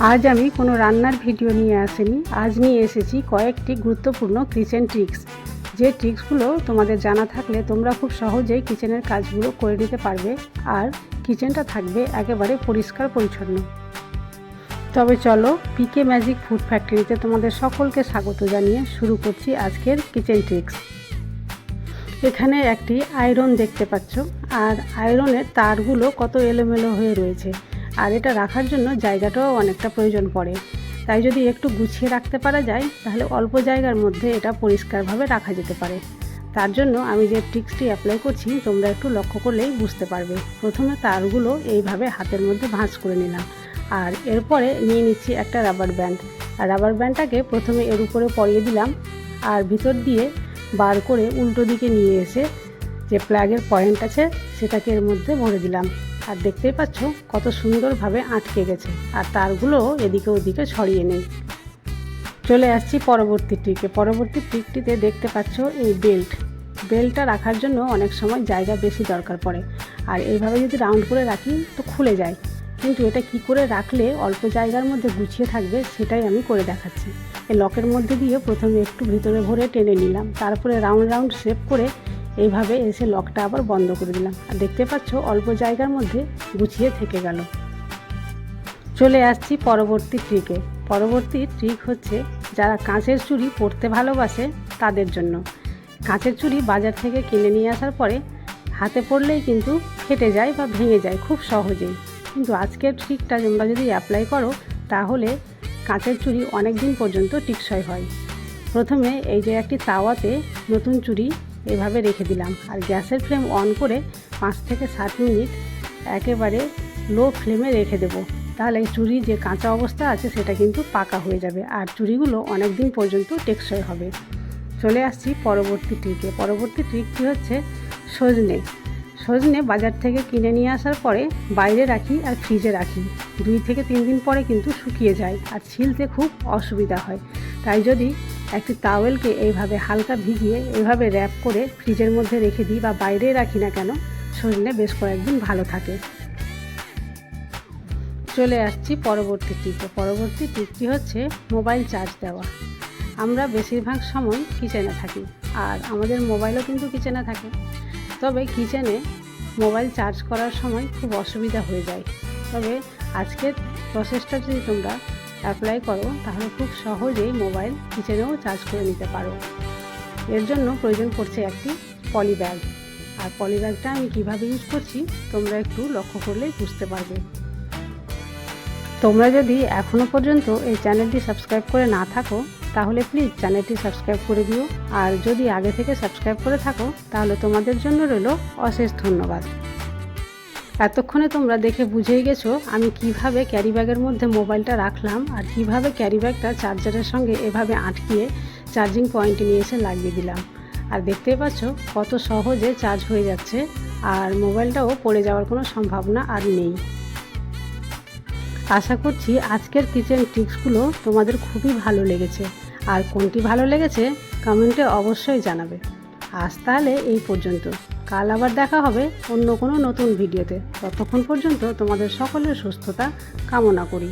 আজ আমি কোনো রান্নার ভিডিও নিয়ে আসিনি। আজ নিয়ে এসেছি কয়েকটি গুরুত্বপূর্ণ কিচেন ট্রিক্স যে ট্রিক্সগুলো তোমাদের জানা থাকলে তোমরা খুব সহজেই কিচেনের কাজগুলো করে নিতে পারবে আর কিচেনটা থাকবে একেবারে পরিষ্কার পরিচ্ছন্ন। তবে চলো পিকে ম্যাজিক ফুড ফ্যাক্টরিতে তোমাদের সকলকে স্বাগত জানিয়ে শুরু করছি আজকের কিচেন ট্রিক্স এখানে একটি আয়রন দেখতে পাচ্ছ। আর আয়রনের তারগুলো কত এলোমেলো হয়ে রয়েছে। আর এটা রাখার জন্য জায়গাটাও অনেকটা প্রয়োজন পড়ে। তাই যদি একটু গুছিয়ে রাখতে পারা যায়, তাহলে অল্প জায়গার মধ্যে এটা পরিষ্কারভাবে রাখা যেতে পারে। তার জন্য আমি যে ট্রিক্সটি অ্যাপ্লাই করছি, তোমরা একটু লক্ষ্য করলেই বুঝতে পারবে। প্রথমে তারগুলো এইভাবে হাতের মধ্যে ভাঁজ করে নিলাম। আর এরপরে নিয়ে নিচ্ছি একটা রাবার ব্যান্ড। আর রাবার ব্যান্ডটাকে প্রথমে এর উপরে পরিয়ে দিলাম। আর ভিতর দিয়ে বার করে উল্টো দিকে নিয়ে এসে যে প্লাগের পয়েন্ট আছে, সেটাকে এর মধ্যে ভরে দিলাম। আর দেখতেই পাচ্ছ কত সুন্দরভাবে আটকে গেছে। আর তারগুলো এদিকে ওদিকে ছড়িয়ে নেই। চলে আসছি পরবর্তী ট্রিকে। পরবর্তী ট্রিকটিতে দেখতে পাচ্ছ এই বেল্ট। বেল্টটা রাখার জন্য অনেক সময় জায়গা বেশি দরকার পড়ে। আর এইভাবে যদি রাউন্ড করে রাখি তো খুলে যায়। কিন্তু এটা কি করে রাখলে অল্প জায়গার মধ্যে গুছিয়ে থাকবে সেটাই আমি করে দেখাচ্ছি। এই লকের মধ্যে দিয়ে প্রথমে একটু ভিতরে ভরে টেনে নিলাম। তারপরে রাউন্ড রাউন্ড শেপ করে এইভাবে এসে লকটা আবার বন্ধ করে দিলাম। আর দেখতে পাচ্ছ, অল্প জায়গার মধ্যে গুছিয়ে থেকে গেল। চলে আসছি পরবর্তী ট্রিকে পরবর্তী ট্রিক হচ্ছে, যারা কাঁচের চুড়ি পরতে ভালোবাসে তাদের জন্য। কাঁচের চুড়ি বাজার থেকে কিনে নিয়ে আসার পরে হাতে পড়লেই কিন্তু ফেটে যায় বা ভেঙে যায় খুব সহজেই। কিন্তু আজকের ট্রিকটা তোমরা যদি অ্যাপ্লাই করো, তাহলে কাঁচের চুড়ি অনেক দিন পর্যন্ত টিকসই হয়। প্রথমে এই যে একটি তাওয়াতে নতুন চুড়ি এভাবে রেখে দিলাম। আর গ্যাসের ফ্লেম অন করে পাঁচ থেকে সাত মিনিট একেবারে লো ফ্লেমে রেখে দেবো। তাহলে চুড়ি যে কাঁচা অবস্থা আছে, সেটা কিন্তু পাকা হয়ে যাবে। আর চুড়িগুলো অনেক দিন পর্যন্ত টেকসই হবে। চলে আসছি পরবর্তী ট্রিকে পরবর্তী ট্রিকটি হচ্ছে সজনে। সজনে বাজার থেকে কিনে নিয়ে আসার পরে বাইরে রাখি আর ফ্রিজে রাখি। দুই থেকে তিন দিন পরে কিন্তু শুকিয়ে যায় আর ছিলতে খুব অসুবিধা হয়। তাই যদি একটি তাওয়েলকে এইভাবে হালকা ভিজিয়ে এইভাবে র্যাপ করে ফ্রিজের মধ্যে রেখে দিই বা বাইরে রাখি না কেন, শরীরে বেশ কয়েকদিন ভালো থাকে। চলে আসছি পরবর্তী টিপে পরবর্তী টিপটি হচ্ছে মোবাইল চার্জ দেওয়া। আমরা বেশিরভাগ সময় কিচেনে থাকি, আর আমাদের মোবাইলও কিন্তু কিচেনে থাকে। তবে কিচেনে মোবাইল চার্জ করার সময় খুব অসুবিধা হয়ে যায়। তবে আজকের প্রসেসটা যদি তোমরা অ্যাপ্লাই করো, তাহলে খুব সহজেই মোবাইল কিচেনেও চার্জ করে নিতে পারো। এর জন্য প্রয়োজন পড়ছে একটি পলি ব্যাগ আর পলি ব্যাগটা আমি কীভাবে ইউজ করছি, তোমরা একটু লক্ষ্য করলেই বুঝতে পারবে। তোমরা যদি এখনও পর্যন্ত এই চ্যানেলটি সাবস্ক্রাইব করে না থাকো, তাহলে প্লিজ চ্যানেলটি সাবস্ক্রাইব করে দিও। আর যদি আগে থেকে সাবস্ক্রাইব করে থাকো, তাহলে তোমাদের জন্য রইল অশেষ ধন্যবাদ। এতক্ষণে তোমরা দেখে বুঝেই গেছো আমি কীভাবে ক্যারি ব্যাগের মধ্যে মোবাইলটা রাখলাম আর কীভাবে ক্যারি ব্যাগটা চার্জারের সঙ্গে এভাবে আটকিয়ে চার্জিং পয়েন্টে নিয়ে এসে লাগিয়ে দিলাম। আর দেখতেই পাচ্ছ কত সহজে চার্জ হয়ে যাচ্ছে আর মোবাইলটাও পড়ে যাওয়ার কোনো সম্ভাবনা আর নেই। আশা করছি আজকের কিচেন টিপসগুলো তোমাদের খুবই ভালো লেগেছে। আর কোনটি ভালো লেগেছে কমেন্টে অবশ্যই জানাবে। আজ তাহলে এই পর্যন্ত। কাল আবার দেখা হবে অন্য কোনো নতুন ভিডিওতে। ততক্ষণ পর্যন্ত তোমাদের সকলের সুস্থতা কামনা করি।